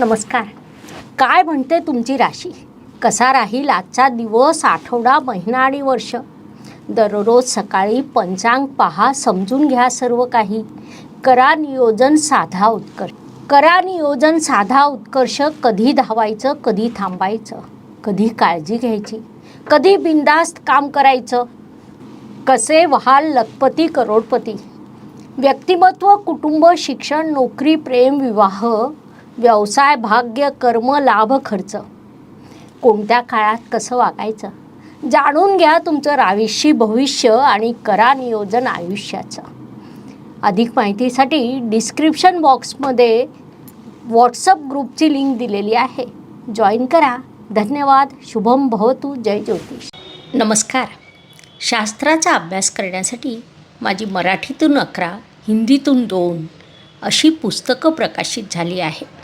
नमस्कार. काय म्हणते तुमची राशी? कसा राहील आजचा दिवस आठवडा महिना आणि वर्ष? दररोज सकाळी पंचांग पहा समजून घ्या सर्व काही. करा नियोजन साधा उत्कर्ष. करा नियोजन साधा उत्कर्ष कधी धावायचं कधी थांबायचं कधी काळजी घ्यायची कधी बिंदास्त काम करायचं. कसे व्हाल लखपती करोडपती? व्यक्तिमत्व कुटुंब शिक्षण नोकरी प्रेम विवाह व्यवसाय भाग्य कर्म लाभ खर्च. कोणत्या काळात कसं वागायचं? जाणून घ्या तुमचं राविशी भविष्य आणि करा नियोजन आयुष्याचं. अधिक माहितीसाठी डिस्क्रिप्शन बॉक्समध्ये व्हॉट्सअप ग्रुपची लिंक दिलेली आहे. जॉईन करा. धन्यवाद. शुभम भवतु. जय ज्योतिष. नमस्कार. शास्त्राचा अभ्यास करण्यासाठी माझी मराठीतून अकरा हिंदीतून दोन अशी पुस्तकं प्रकाशित झाली आहे